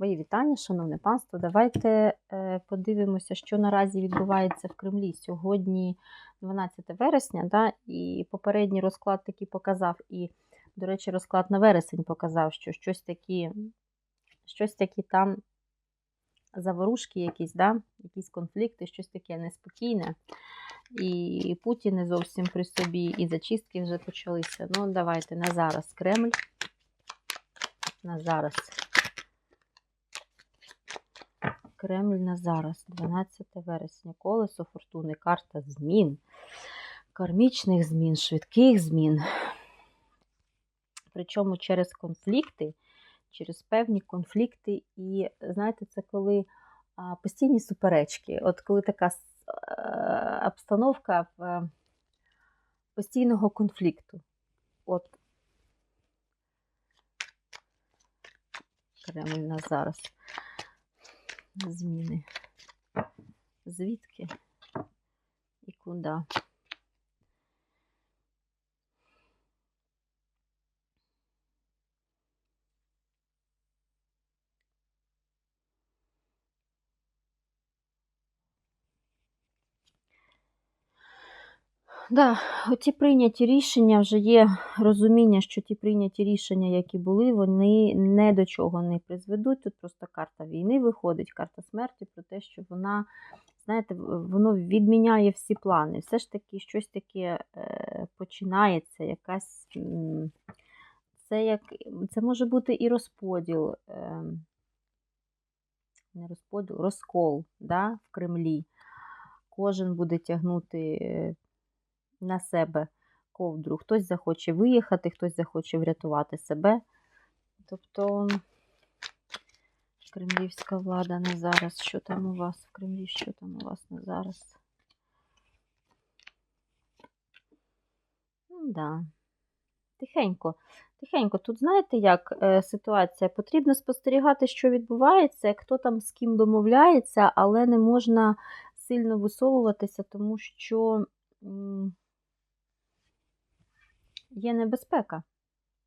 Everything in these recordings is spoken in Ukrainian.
Мої вітання, шановне панство. Давайте е, подивимося, що наразі відбувається в Кремлі. Сьогодні 12 вересня, да, і попередній розклад таки показав, і, до речі, розклад на вересень показав, що щось такі, щось такі там заворушки, якісь, да, якісь конфлікти, щось таке неспокійне. І Путін не зовсім при собі, і зачистки вже почалися. Ну, давайте на зараз Кремль. На зараз. Кремль на зараз, 12 вересня, колесо фортуни, карта змін, кармічних змін, швидких змін. Причому через конфлікти, через певні конфлікти, і, знаєте, це коли постійні суперечки. От коли така а, обстановка а, постійного конфлікту. От Кремль на зараз зміни. Звідки і куди? Да, оті прийняті рішення вже є розуміння, що ті прийняті рішення, які були, вони не до чого не призведуть. Тут просто карта війни виходить, карта смерті про те, що вона, знаєте, воно відміняє всі плани. Все ж таки, щось таке е, починається, якась. Це як, це може бути і розподіл, е, не розподіл, розкол да, в Кремлі. Кожен буде тягнути на себе ковдру. Хтось захоче виїхати, хтось захоче врятувати себе. Тобто кремлівська влада на зараз. Що там у вас в Кремлі? Що там у вас на зараз? Ну, да. Тихенько. Тихенько. Тут, знаєте, як е, ситуація? Потрібно спостерігати, що відбувається, хто там з ким домовляється, але не можна сильно висовуватися, тому що є небезпека.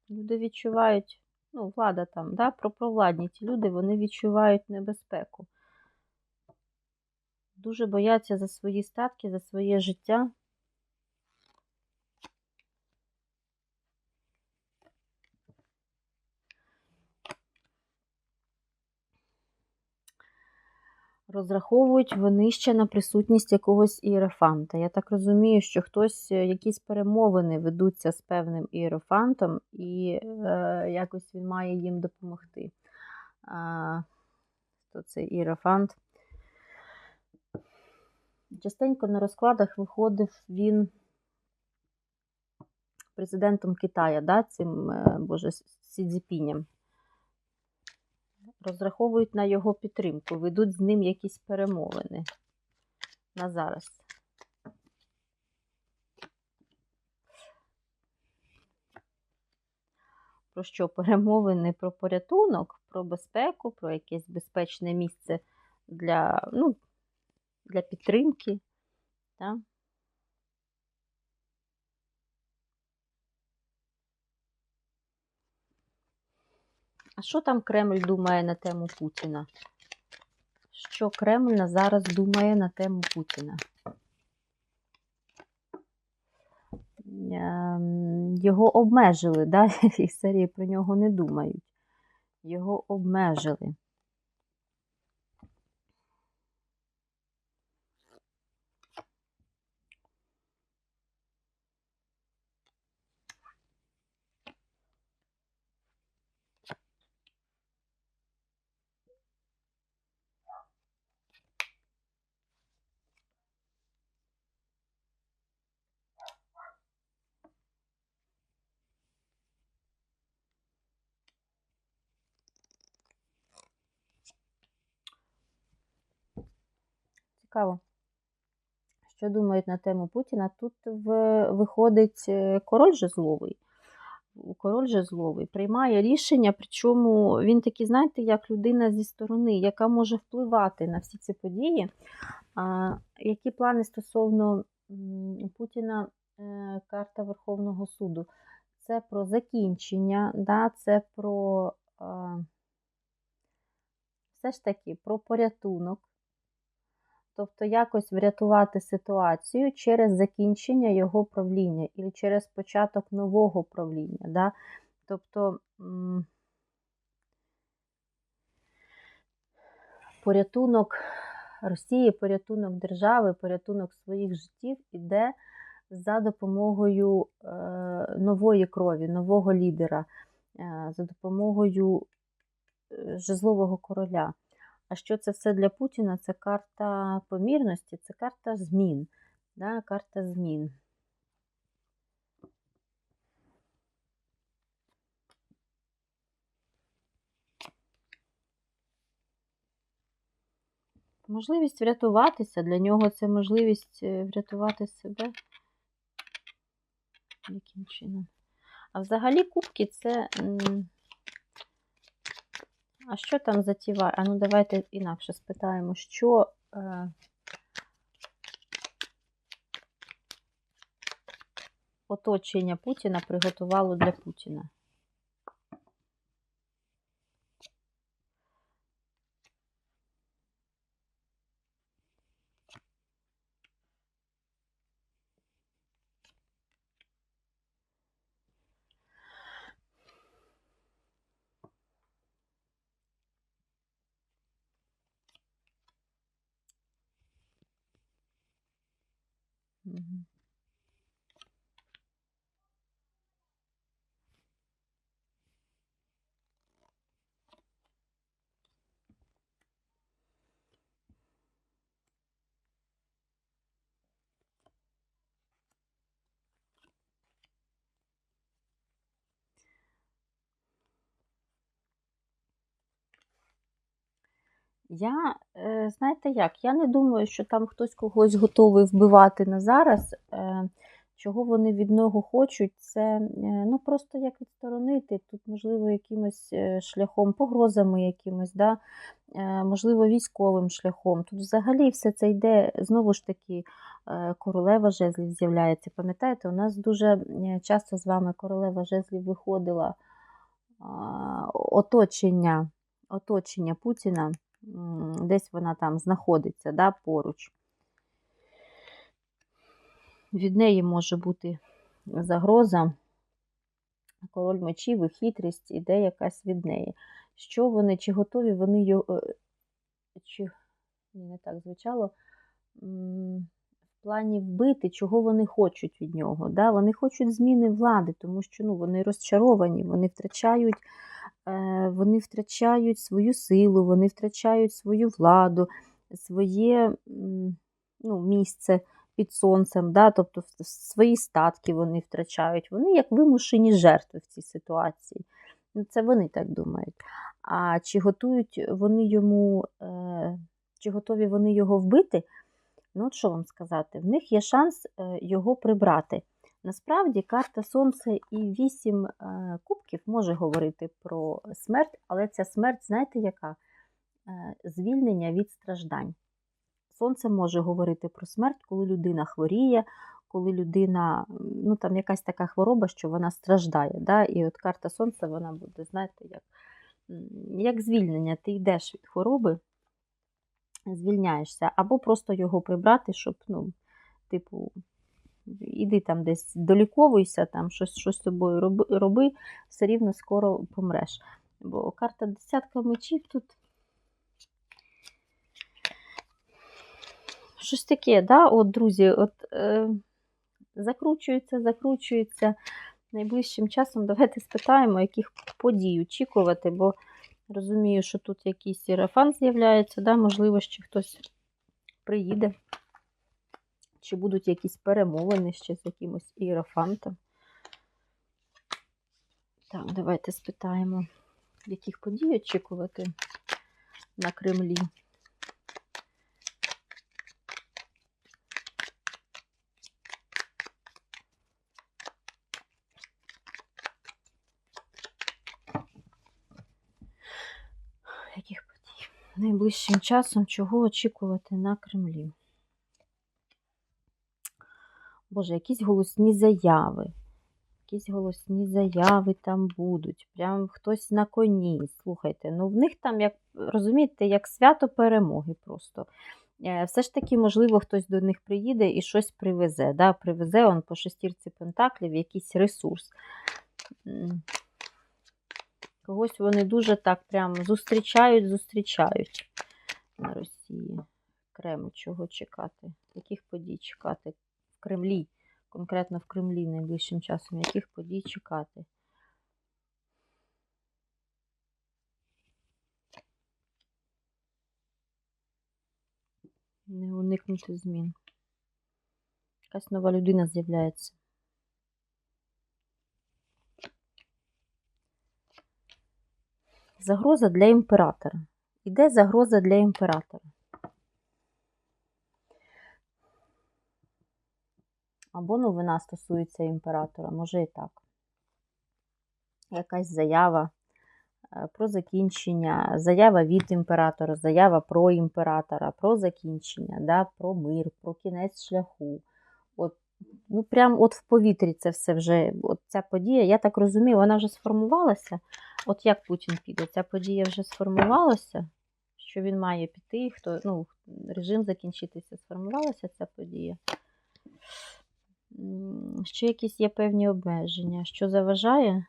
Люди відчувають, ну, влада там, да, про провладні ті люди, вони відчувають небезпеку. Дуже бояться за свої статки, за своє життя. Розраховують вони ще на присутність якогось ієрофанта. Я так розумію, що хтось, е, якісь перемовини ведуться з певним ієрофантом, і е, якось він має їм допомогти. А, То це ієрофант. Частенько на розкладах виходив він президентом Китая, да, цим е, Боже, Сідзіпіням розраховують на його підтримку, ведуть з ним якісь перемовини на зараз. Про що? Перемовини про порятунок, про безпеку, про якесь безпечне місце для ну, для підтримки. Так? А що там Кремль думає на тему Путіна? Що Кремль зараз думає на тему Путіна? Ем, його обмежили, да? і серії про нього не думають. Його обмежили. Цікаво. Що думають на тему Путіна? Тут виходить е, король жезловий. Король жезловий приймає рішення, причому він такий, знаєте, як людина зі сторони, яка може впливати на всі ці події. А, Які плани стосовно Путіна, е, карта Верховного суду? Це про закінчення, да, це про все ж таки про порятунок. Тобто якось врятувати ситуацію через закінчення його правління і через початок нового правління. Да? Тобто порятунок Росії, порятунок держави, порятунок своїх життів іде за допомогою е, нової крові, нового лідера, е, за допомогою е, жезлового короля. А що це все для Путіна? Це карта помірності, це карта змін. Да? Карта змін. Можливість врятуватися. Для нього це можливість е, врятувати себе. Яким чином? А взагалі кубки це. А що там затіває? А ну давайте інакше спитаємо, що. Е... Оточення Путіна приготувало для Путіна. Mm-hmm. Я, е, знаєте як, я не думаю, що там хтось когось готовий вбивати на зараз. Е, Чого вони від нього хочуть, це е, ну, просто як відсторонити. Тут, можливо, якимось шляхом, погрозами якимось, да? можливо, військовим шляхом. Тут взагалі все це йде, знову ж таки, королева жезлів з'являється. Пам'ятаєте, у нас дуже часто з вами королева жезлів виходила оточення, оточення Путіна десь вона там знаходиться да, поруч. Від неї може бути загроза, король мечів і хитрість, іде якась від неї. Що вони, чи готові вони його, чи, ні, не так звучало, в плані вбити, чого вони хочуть від нього. Да? Вони хочуть зміни влади, тому що ну, вони розчаровані, вони втрачають е, вони втрачають свою силу, вони втрачають свою владу, своє ну, місце під сонцем, да? тобто свої статки вони втрачають. Вони як вимушені жертви в цій ситуації. Ну, Це вони так думають. А чи готують вони йому, е, чи готові вони його вбити? Ну, от що вам сказати? В них є шанс е, його прибрати. Насправді карта Сонце і вісім е, кубків може говорити про смерть, але ця смерть, знаєте, яка? Е, Звільнення від страждань. Сонце може говорити про смерть, коли людина хворіє, коли людина, ну там якась така хвороба, що вона страждає. Да? І от карта Сонця, вона буде, знаєте, як, як звільнення. Ти йдеш від хвороби, звільняєшся, або просто його прибрати, щоб, ну, типу, іди там десь доліковуйся, там щось, щось з тобою роби, роби, все рівно скоро помреш. Бо карта десятка мечів тут. Щось таке, да? От, друзі, от е, закручується, закручується. Найближчим часом давайте спитаємо, яких подій очікувати, бо розумію, що тут якийсь ірафан з'являється, да? можливо, ще хтось приїде. Чи будуть якісь перемовини ще з якимось іерофантом? Так, давайте спитаємо, яких подій очікувати на Кремлі. Яких подій? Найближчим часом чого очікувати на Кремлі? Боже, якісь голосні заяви, якісь голосні заяви там будуть, прям хтось на коні. Слухайте, ну в них там, як розумієте, як свято перемоги просто. Е, Все ж таки, можливо, хтось до них приїде і щось привезе. Да? Привезе он по шестірці пентаклів якийсь ресурс. Когось вони дуже так прям зустрічають, зустрічають на Росії. Кремль, чого чекати? Яких подій чекати? Кремлі, конкретно в Кремлі найближчим часом, яких подій чекати? Не уникнути змін. Якась нова людина з'являється. Загроза для імператора. Іде загроза для імператора. Або новина стосується імператора, може і так. Якась заява е, про закінчення, заява від імператора, заява про імператора, про закінчення, да, про мир, про кінець шляху. От, ну, прям от в повітрі це все вже, от ця подія, я так розумію, вона вже сформувалася. От як Путін піде, ця подія вже сформувалася, що він має піти, хто, ну, режим закінчитися, сформувалася ця подія. Ще якісь є певні обмеження. Що заважає?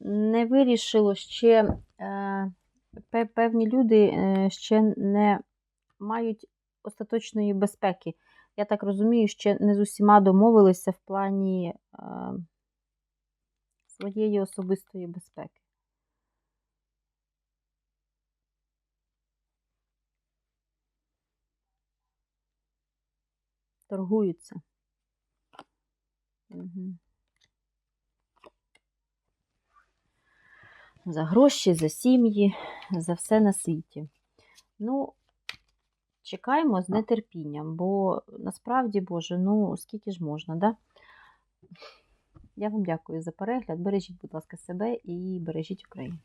Не вирішило ще е, певні люди е, ще не мають остаточної безпеки. Я так розумію, ще не з усіма домовилися в плані е, своєї особистої безпеки. Торгуються. Угу. За гроші, за сім'ї, за все на світі. Ну, чекаємо з нетерпінням, бо насправді, Боже, ну скільки ж можна, да? Я вам дякую за перегляд. Бережіть, будь ласка, себе і бережіть Україну.